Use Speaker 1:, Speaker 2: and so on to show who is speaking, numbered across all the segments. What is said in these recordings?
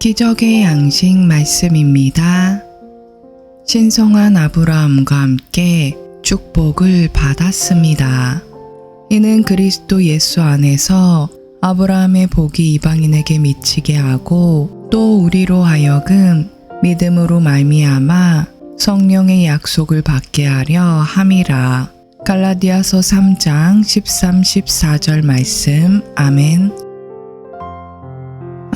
Speaker 1: 기적의 양식 말씀입니다. 신성한 아브라함과 함께 축복을 받았습니다. 이는 그리스도 예수 안에서 아브라함의 복이 이방인에게 미치게 하고 또 우리로 하여금 믿음으로 말미암아 성령의 약속을 받게 하려 함이라. 갈라디아서 3장 13, 14절 말씀. 아멘.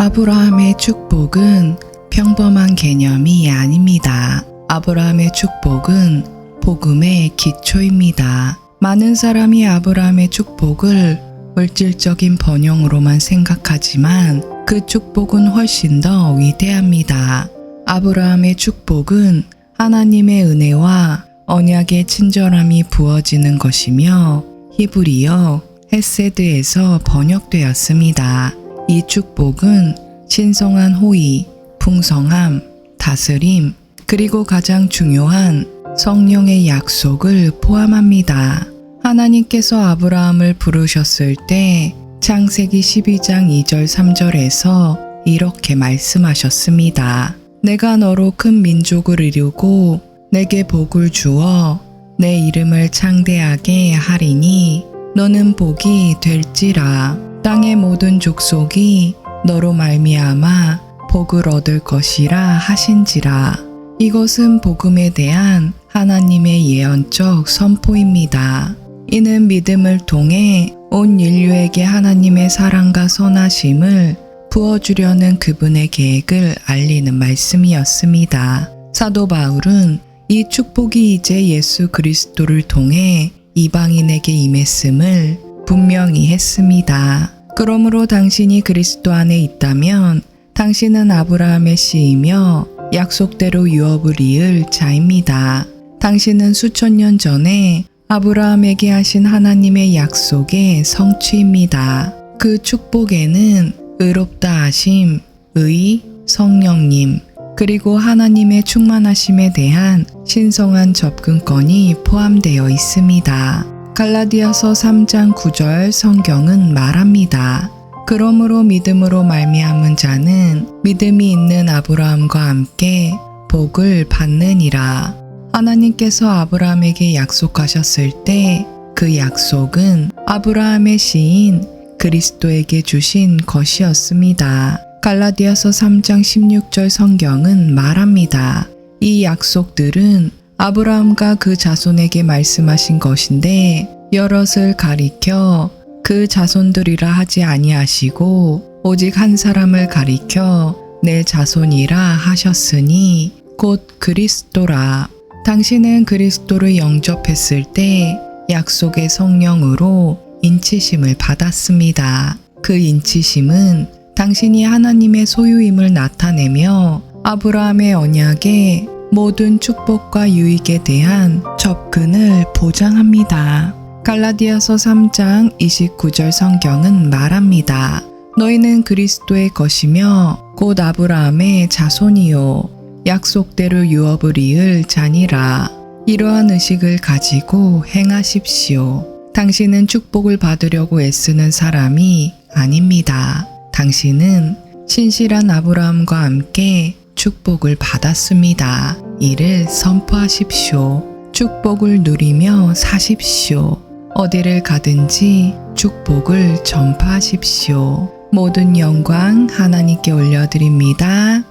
Speaker 1: 아브라함의 축복은 평범한 개념이 아닙니다. 아브라함의 축복은 복음의 기초입니다. 많은 사람이 아브라함의 축복을 물질적인 번영으로만 생각하지만 그 축복은 훨씬 더 위대합니다. 아브라함의 축복은 하나님의 은혜와 언약의 친절함이 부어지는 것이며 히브리어 헤세드에서 번역되었습니다. 이 축복은 신성한 호의, 풍성함, 다스림, 그리고 가장 중요한 성령의 약속을 포함합니다. 하나님께서 아브라함을 부르셨을 때 창세기 12장 2절 3절에서 이렇게 말씀하셨습니다. 내가 너로 큰 민족을 이루고 내게 복을 주어 내 이름을 창대하게 하리니 너는 복이 될지라 땅의 모든 족속이 너로 말미암아 복을 얻을 것이라 하신지라 이것은 복음에 대한 하나님의 예언적 선포입니다. 이는 믿음을 통해 온 인류에게 하나님의 사랑과 선하심을 부어주려는 그분의 계획을 알리는 말씀이었습니다. 사도 바울은 이 축복이 이제 예수 그리스도를 통해 이방인에게 임했음을 분명히 했습니다. 그러므로 당신이 그리스도 안에 있다면 당신은 아브라함의 씨이며 약속대로 유업을 이을 자입니다. 당신은 수천 년 전에 아브라함에게 하신 하나님의 약속의 성취입니다. 그 축복에는 의롭다 하심, 의, 성령님, 그리고 하나님의 충만하심에 대한 신성한 접근권이 포함되어 있습니다. 갈라디아서 3장 9절 성경은 말합니다. 그러므로 믿음으로 말미암은 자는 믿음이 있는 아브라함과 함께 복을 받느니라. 하나님께서 아브라함에게 약속하셨을 때 그 약속은 아브라함의 시인 그리스도에게 주신 것이었습니다. 갈라디아서 3장 16절 성경은 말합니다. 이 약속들은 아브라함과 그 자손에게 말씀하신 것인데 여럿을 가리켜 그 자손들이라 하지 아니하시고 오직 한 사람을 가리켜 내 자손이라 하셨으니 곧 그리스도라. 당신은 그리스도를 영접했을 때 약속의 성령으로 인치심을 받았습니다. 그 인치심은 당신이 하나님의 소유임을 나타내며 아브라함의 언약의 모든 축복과 유익에 대한 접근을 보장합니다. 갈라디아서 3장 29절 성경은 말합니다. 너희는 그리스도의 것이며 곧 아브라함의 자손이요 약속대로 유업을 이을 자니라. 이러한 의식을 가지고 행하십시오. 당신은 축복을 받으려고 애쓰는 사람이 아닙니다. 당신은 신실한 아브라함과 함께 축복을 받았습니다. 이를 선포하십시오. 축복을 누리며 사십시오. 어디를 가든지 축복을 전파하십시오. 모든 영광 하나님께 올려드립니다.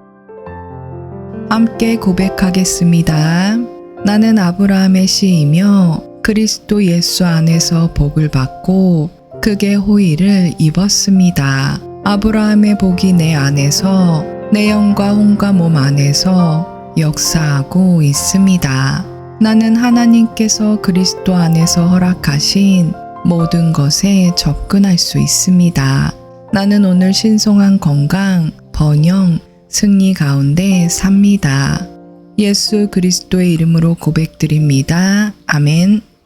Speaker 1: 함께 고백하겠습니다. 나는 아브라함의 씨이며 그리스도 예수 안에서 복을 받고 극의 호의를 입었습니다. 아브라함의 복이 내 안에서 내 영과 혼과 몸 안에서 역사하고 있습니다. 나는 하나님께서 그리스도 안에서 허락하신 모든 것에 접근할 수 있습니다. 나는 오늘 신성한 건강, 번영, 승리 가운데 삽니다. 예수 그리스도의 이름으로 고백드립니다. 아멘.